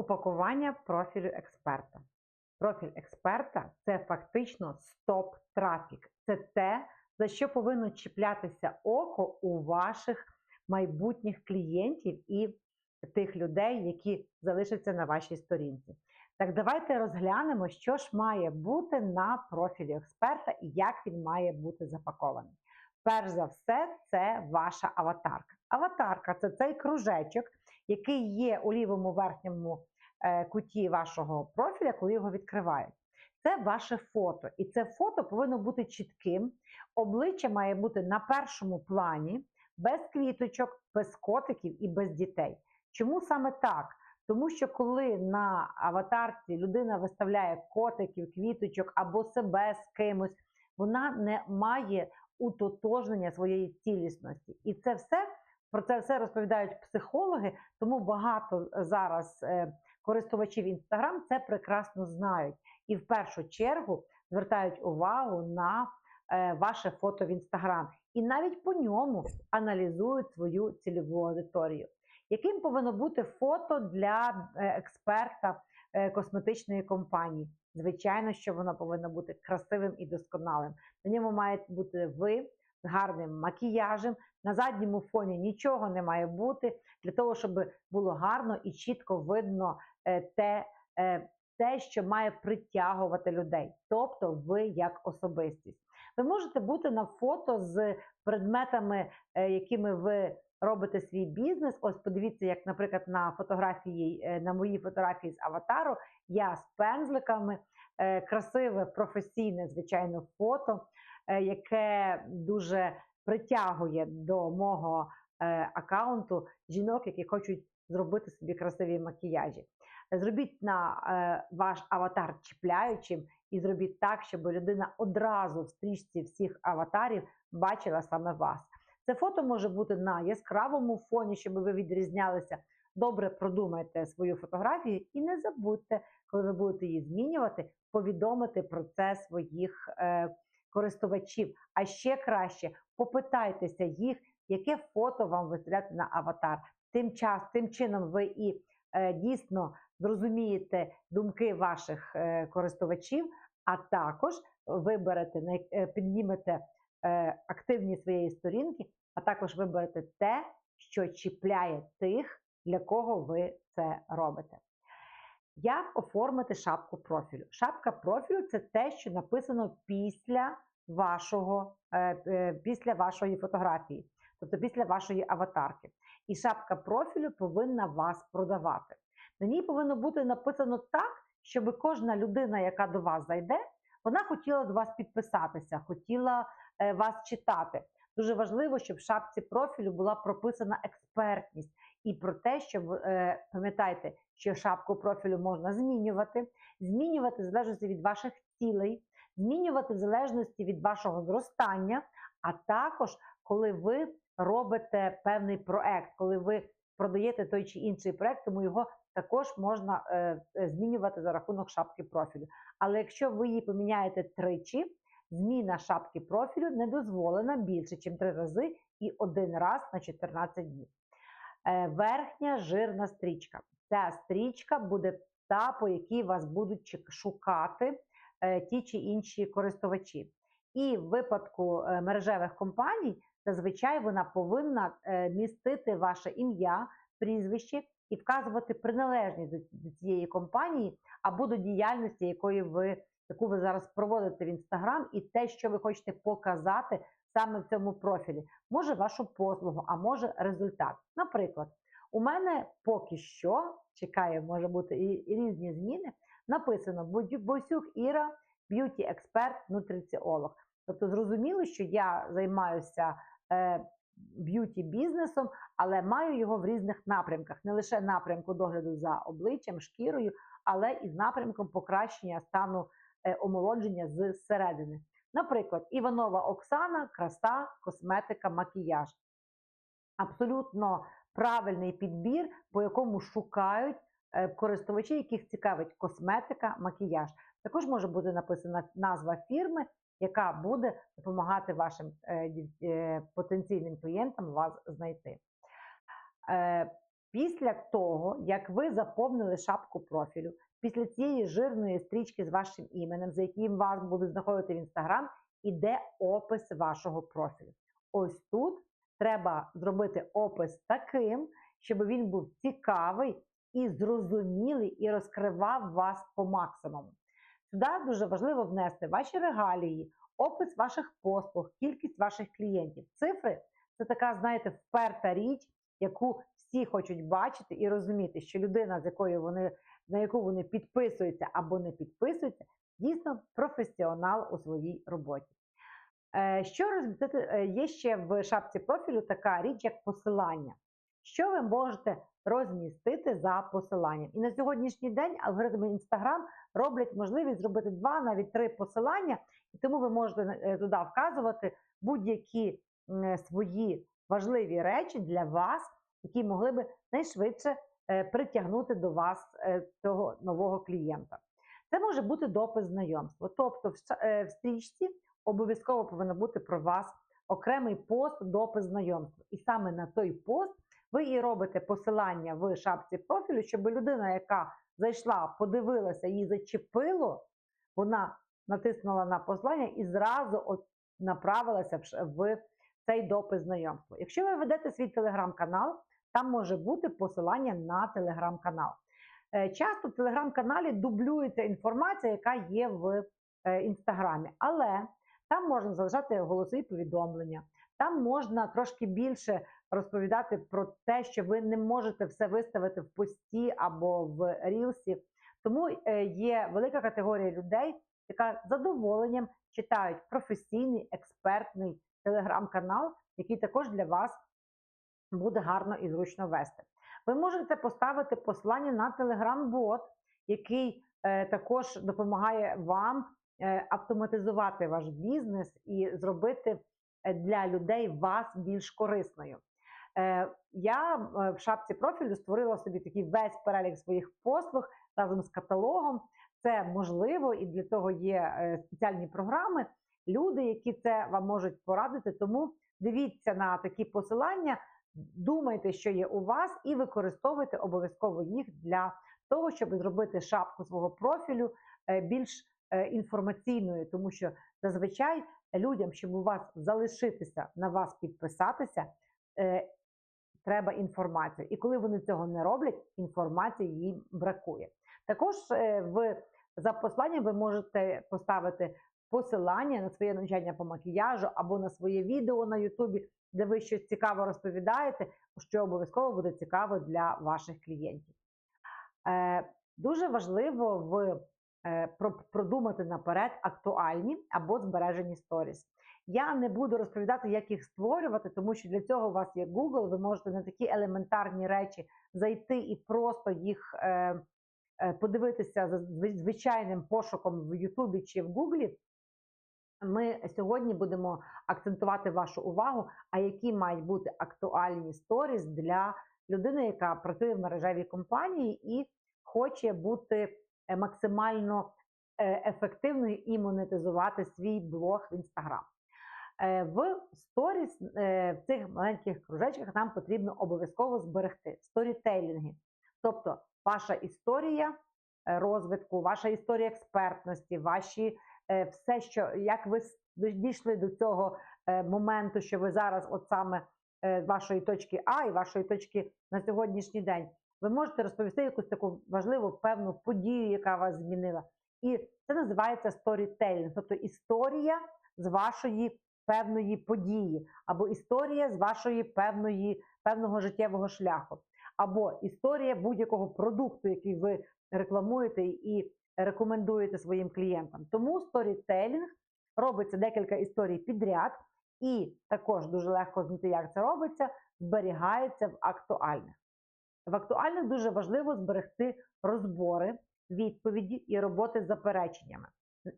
Упакування профілю експерта. Профіль експерта це фактично стоп-трафік. Це те, за що повинно чіплятися око у ваших майбутніх клієнтів і тих людей, які залишаться на вашій сторінці. Так, давайте розглянемо, що ж має бути на профілі експерта і як він має бути запакований. Перш за все, це ваша аватарка. Аватарка це цей кружечок, який є у лівому верхньому куті вашого профіля, коли його відкривають. Це ваше фото, і це фото повинно бути чітким. Обличчя має бути на першому плані, без квіточок, без котиків і без дітей. Чому саме так? Тому що коли на аватарці людина виставляє котиків, квіточок або себе з кимось, вона не має утотожнення своєї цілісності. І це все про це все розповідають психологи, тому багато зараз е, користувачів Інстаграм це прекрасно знають і в першу чергу звертають увагу на е, ваше фото в Інстаграм. І навіть по ньому аналізують свою цільову аудиторію. Яким повинно бути фото для е, експерта косметичної компанії? Звичайно, що воно повинно бути красивим і досконалим. На ньому маєте бути ви з гарним макіяжем. На задньому фоні нічого не має бути для того, щоб було гарно і чітко видно е, те, е, те, що має притягувати людей, тобто ви як особистість. Ви можете бути на фото з предметами, е, якими ви робите свій бізнес. Ось подивіться, як, наприклад, на фотографії, на моїй фотографії з аватару, я з пензликами, красиве професійне, звичайно, фото. Яке дуже притягує до мого е, аккаунту жінок, які хочуть зробити собі красиві макіяжі. Зробіть на е, ваш аватар чіпляючим і зробіть так, щоб людина одразу в стрічці всіх аватарів бачила саме вас. Це фото може бути на яскравому фоні, щоб ви відрізнялися. Добре продумайте свою фотографію і не забудьте, коли ви будете її змінювати, повідомити про це своїх е, користувачів. А ще краще попитайтеся їх, яке фото вам виставляти на аватар. Тим час, тим чином ви і е, дійсно зрозумієте думки ваших е, користувачів, а також виберете, е, піднімете е, активність своєї сторінки, а також виберете те, що чіпляє тих, для кого ви це робите. Як оформити шапку профілю? Шапка профілю це те, що написано після вашого, е, е, після вашої фотографії, тобто після вашої аватарки. І шапка профілю повинна вас продавати. На ній повинно бути написано так, щоб кожна людина, яка до вас зайде, вона хотіла до вас підписатися, хотіла е, вас читати. Дуже важливо, щоб в шапці профілю була прописана експертність і про те, що е, пам'ятайте, що шапку профілю можна змінювати, змінювати в залежності від ваших цілей, змінювати в залежності від вашого зростання, а також коли ви робите певний проект, коли ви продаєте той чи інший проект, тому його також можна е, змінювати за рахунок шапки профілю. Але якщо ви її поміняєте тричі, зміна шапки профілю не дозволена більше, ніж три рази і один раз на 14 днів. Е, верхня жирна стрічка. Ця стрічка буде та, по якій вас будуть шукати е, ті чи інші користувачі. І в випадку е, мережевих компаній, зазвичай вона повинна містити ваше ім'я, прізвище і вказувати приналежність до цієї компанії або до діяльності, якої ви, яку ви зараз проводите в Інстаграм, і те, що ви хочете показати саме в цьому профілі. Може вашу послугу, а може результат. Наприклад, у мене поки що чекає, може бути і різні зміни. Написано Босюк Іра, б'юті експерт, нутриціолог. Тобто, зрозуміло, що я займаюся е, б'юті бізнесом, але маю його в різних напрямках. Не лише напрямку догляду за обличчям, шкірою, але і з напрямком покращення стану е, омолодження зсередини. Наприклад, Іванова Оксана, краса, косметика, макіяж. Абсолютно правильний підбір, по якому шукають користувачі, яких цікавить косметика, макіяж. Також може бути написана назва фірми, яка буде допомагати вашим е, е, потенційним клієнтам вас знайти. Після того, як ви заповнили шапку профілю, після цієї жирної стрічки з вашим іменем, за яким вас будуть знаходити в інстаграм, іде опис вашого профілю. Ось тут треба зробити опис таким, щоб він був цікавий і зрозумілий, і розкривав вас по максимуму. Сюди дуже важливо внести ваші регалії, опис ваших послуг, кількість ваших клієнтів. Цифри це така, знаєте, вперта річ, яку всі хочуть бачити і розуміти, що людина, з якою вони на яку вони підписуються або не підписуються, дійсно професіонал у своїй роботі. Е, Що розмістити е, є ще в шапці профілю така річ, як посилання. Що ви можете розмістити за посиланням? І на сьогоднішній день алгоритми Instagram роблять можливість зробити два, навіть три посилання, і тому ви можете е, туди вказувати будь-які свої важливі речі для вас, які могли би найшвидше е, притягнути до вас е, цього нового клієнта. Це може бути допис знайомства. Тобто в е, стрічці обов'язково повинен бути про вас окремий пост, допис знайомства. І саме на той пост ви і робите посилання в шапці профілю, щоб людина, яка зайшла, подивилася, її зачепило, вона натиснула на посилання і зразу направилася в цей допис знайомства. Якщо ви ведете свій телеграм-канал, там може бути посилання на телеграм-канал. Е, Часто в телеграм-каналі дублюється інформація, яка є в е, інстаграмі, але там можна залишати голосові повідомлення, там можна трошки більше розповідати про те, що ви не можете все виставити в пості або в рілсі. Тому е, є велика категорія людей, яка задоволенням читають професійний експертний телеграм-канал, який також для вас буде гарно і зручно вести. Ви можете поставити послання на Telegram-бот, який е, також допомагає вам е, автоматизувати ваш бізнес і зробити для людей вас більш корисною. Е, я е, в шапці профілю створила собі такий весь перелік своїх послуг разом з каталогом. Це можливо, і для того є е, спеціальні програми, люди, які це вам можуть порадити. Тому дивіться на такі посилання, думайте, що є у вас, і використовуйте обов'язково їх для того, щоб зробити шапку свого профілю більш інформаційною, тому що зазвичай людям, щоб у вас залишитися, на вас підписатися, треба інформація. І коли вони цього не роблять, інформації їм бракує. Також е, в за посланням ви можете поставити посилання на своє навчання по макіяжу або на своє відео на Ютубі, де ви щось цікаво розповідаєте, що обов'язково буде цікаво для ваших клієнтів. Е, Дуже важливо в, е, про- продумати наперед актуальні або збережені сторіс. Я не буду розповідати, як їх створювати, тому що для цього у вас є Google, ви можете на такі елементарні речі зайти і просто їх е, е, подивитися за звичайним пошуком в Ютубі чи в Гуглі. Ми сьогодні будемо акцентувати вашу увагу, а які мають бути актуальні сторіс для людини, яка працює в мережевій компанії і хоче бути е, максимально е, ефективною і монетизувати свій блог в Інстаграм. Е, В сторіс е, в цих маленьких кружечках нам потрібно обов'язково зберегти сторітейлінги, тобто ваша історія е, розвитку, ваша історія експертності, ваші все, що як ви дійшли до цього моменту, що ви зараз, от саме з вашої точки А і вашої точки на сьогоднішній день, ви можете розповісти якусь таку важливу певну подію, яка вас змінила. І це називається сторітелінг, тобто історія з вашої певної події, або історія з вашої певної певного життєвого шляху, або історія будь-якого продукту, який ви рекламуєте і рекомендуєте своїм клієнтам. Тому сторітелінг робиться декілька історій підряд, і також дуже легко знайти, як це робиться, зберігається в актуальних. В актуальних дуже важливо зберегти розбори, відповіді і роботи з запереченнями.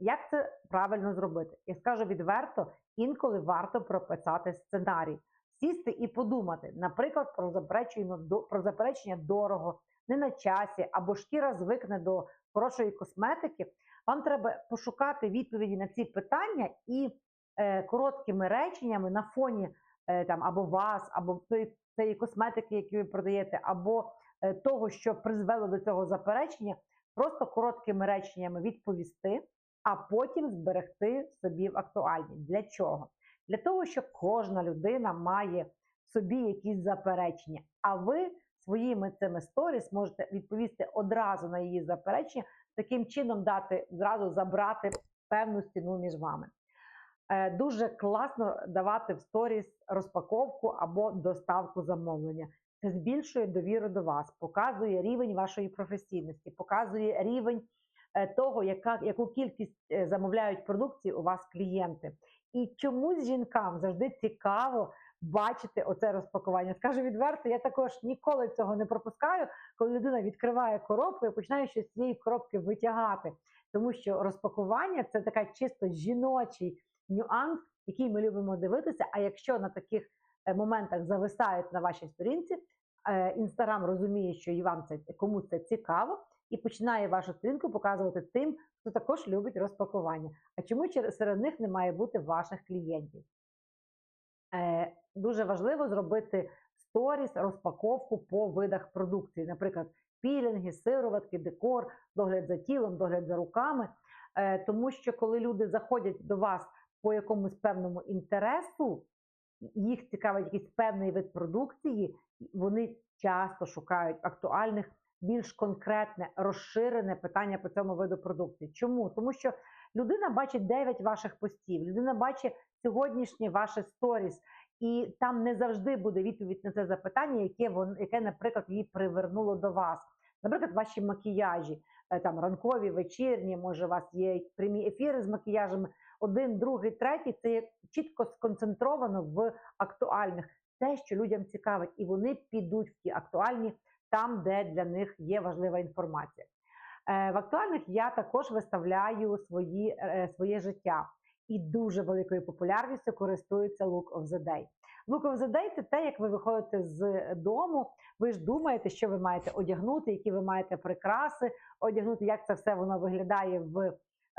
Як це правильно зробити? Я скажу відверто, інколи варто прописати сценарій, сісти і подумати, наприклад, про заперечення, про заперечення дорого, не на часі, або шкіра звикне до хорошої косметики. Вам треба пошукати відповіді на ці питання і е, короткими реченнями на фоні е, там або вас, або тої цієї косметики, які ви продаєте, або е, того, що призвело до цього заперечення, просто короткими реченнями відповісти, а потім зберегти собі в актуальні. Для чого? Для того, що кожна людина має в собі якісь заперечення, а ви своїми цими сторіс можете відповісти одразу на її заперечення, таким чином дати зразу забрати певну стіну між вами. Е, Дуже класно давати в сторіс розпаковку або доставку замовлення. Це збільшує довіру до вас, показує рівень вашої професійності, показує рівень того, яка, яку кількість е, замовляють продукції у вас клієнти. І чомусь жінкам завжди цікаво бачити оце розпакування. Скажу відверто, я також ніколи цього не пропускаю, коли людина відкриває коробку і починає щось з цієї коробки витягати. Тому що розпакування це така чисто жіночий нюанс, який ми любимо дивитися. А якщо на таких е, моментах зависають на вашій сторінці, інстаграм розуміє, що і вам це кому це цікаво, і починає вашу сторінку показувати тим, хто також любить розпакування. А чому серед них не має бути ваших клієнтів? Е, Дуже важливо зробити сторіс, розпаковку по видах продукції, наприклад, пілінги, сироватки, декор, догляд за тілом, догляд за руками. Е, Тому що коли люди заходять до вас по якомусь певному інтересу, їх цікавить якийсь певний вид продукції, вони часто шукають актуальних, більш конкретне, розширене питання по цьому виду продукції. Чому? Тому що людина бачить 9 ваших постів, людина бачить сьогоднішнє ваше сторіс, і там не завжди буде відповідь на це запитання, яке вон, яке, наприклад, її привернуло до вас. Наприклад, ваші макіяжі, е, там ранкові, вечірні, може, у вас є прямі ефіри з макіяжами. Один, другий, третій це чітко сконцентровано в актуальних, те, що людям цікавить, і вони підуть в ті актуальні там, де для них є важлива інформація. Е, В актуальних я також виставляю свої, е, своє життя. І дуже великою популярністю користується Look of the Day. Look of the Day – це те, як ви виходите з дому. Ви ж думаєте, що ви маєте одягнути, які ви маєте прикраси одягнути, як це все воно виглядає в,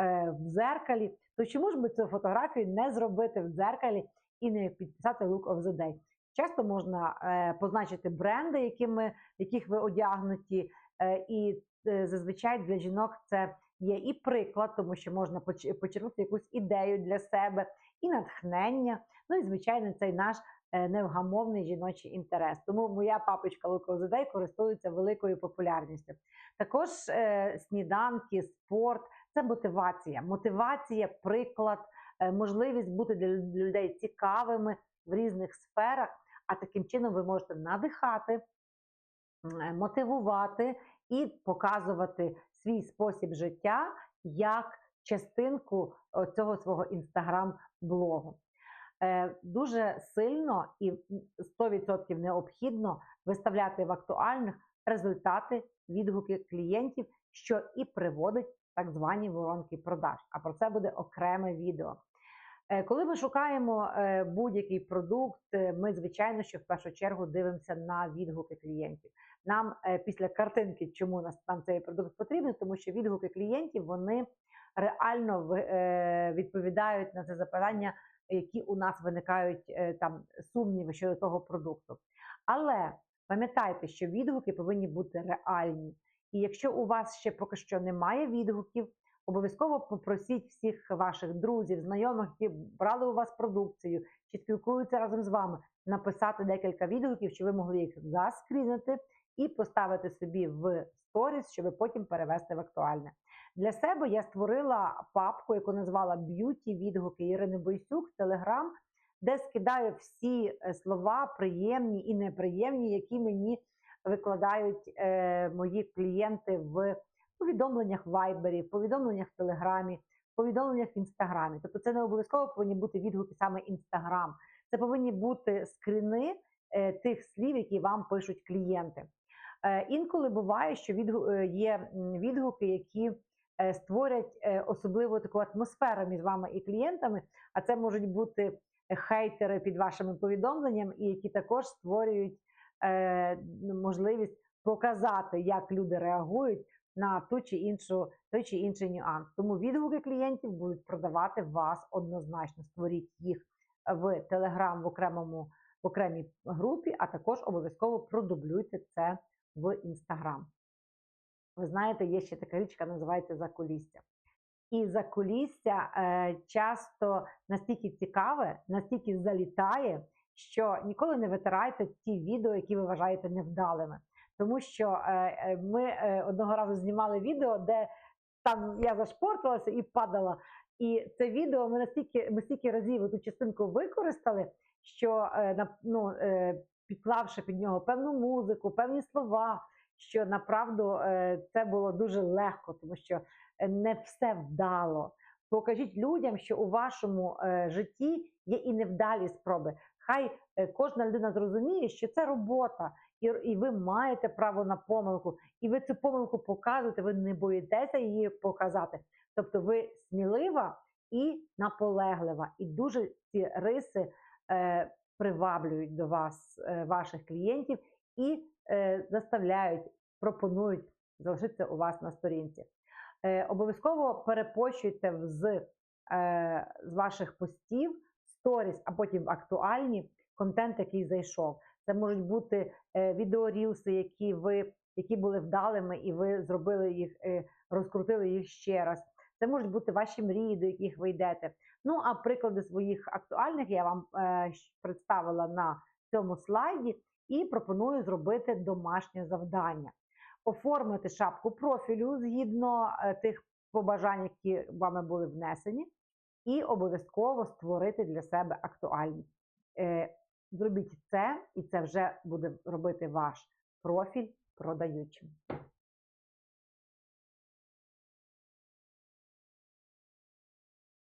е, в дзеркалі. То чому ж би цю фотографію не зробити в дзеркалі і не підписати Look of the Day? Часто можна е, позначити бренди, якими, яких ви одягнуті, е, і е, зазвичай для жінок це є і приклад, тому що можна поч- почерпнути якусь ідею для себе, і натхнення. Ну і звичайно, цей наш невгамовний жіночий інтерес. Тому моя папочка Day користується великою популярністю. Також сніданки, спорт це мотивація. Мотивація, приклад, можливість бути для людей цікавими в різних сферах. А таким чином ви можете надихати, е, мотивувати і показувати свій спосіб життя як частинку цього свого інстаграм-блогу. Е, Дуже сильно і м, 100% необхідно виставляти в актуальних результати, відгуки клієнтів, що і приводить так звані воронки продаж. А про це буде окреме відео. Е, Коли ми шукаємо е, будь-який продукт, е, ми звичайно, що в першу чергу дивимося на відгуки клієнтів. Нам після картинки, чому нам цей продукт потрібен, тому що відгуки клієнтів вони реально відповідають на це запитання, які у нас виникають там сумніви щодо того продукту. Але пам'ятайте, що відгуки повинні бути реальні. І якщо у вас ще поки що немає відгуків, обов'язково попросіть всіх ваших друзів, знайомих, які брали у вас продукцію чи спілкуються разом з вами, написати декілька відгуків, щоб ви могли їх заскрінити і поставити собі в сторіс, щоб потім перевести в актуальне. Для себе я створила папку, яку назвала Б'юті відгуки Ірини Бойсюк Телеграм, де скидаю всі е, слова приємні і неприємні, які мені викладають е, мої клієнти в повідомленнях в Вайбері, в повідомленнях в Телеграмі, в повідомленнях в Інстаграмі. Тобто це не обов'язково повинні бути відгуки саме Інстаграм. Це повинні бути скріни е, тих слів, які вам пишуть клієнти. Е, інколи буває, що е, є відгуки, які створять особливу таку атмосферу між вами і клієнтами, а це можуть бути хейтери під вашими повідомленням, і які також створюють можливість показати, як люди реагують на ту чи іншу, той чи інший нюанс. Тому відгуки клієнтів будуть продавати вас однозначно. Створіть їх в Telegram в окремому в окремій групі, а також обов'язково продублюйте це в інстаграм. Ви знаєте, є ще така річка, називається закулісся. І закулісся е, часто настільки цікаве, настільки залітає, що ніколи не витирайте ті відео, які ви вважаєте невдалими. Тому що е, е, ми е, одного разу знімали відео, де там я зашпортилася і падала. І це відео ми настільки ми стільки разів ту частинку використали, що ну, підклавши під нього певну музику, певні слова, що направду це було дуже легко, тому що не все вдало. Покажіть людям, що у вашому житті є і невдалі спроби. Хай кожна людина зрозуміє, що це робота, і, ви маєте право на помилку, і ви цю помилку показуєте, ви не боїтеся її показати. Тобто ви смілива і наполеглива, і дуже ці риси е, приваблюють до вас е, ваших клієнтів і е, заставляють, пропонують залишитися у вас на сторінці. Е, обов'язково перепощуйте з, е, з ваших постів сторіс, а потім актуальні контент, який зайшов. Це можуть бути е, відеорілси, які ви які були вдалими, і ви зробили їх, е, розкрутили їх ще раз. Це можуть бути ваші мрії, до яких ви йдете. Ну а приклади своїх актуальних я вам е, представила на цьому слайді і пропоную зробити домашнє завдання. Оформити шапку профілю згідно тих побажань, які вами були внесені, і обов'язково створити для себе актуальність. Зробіть це, і це вже буде робити ваш профіль продаючим.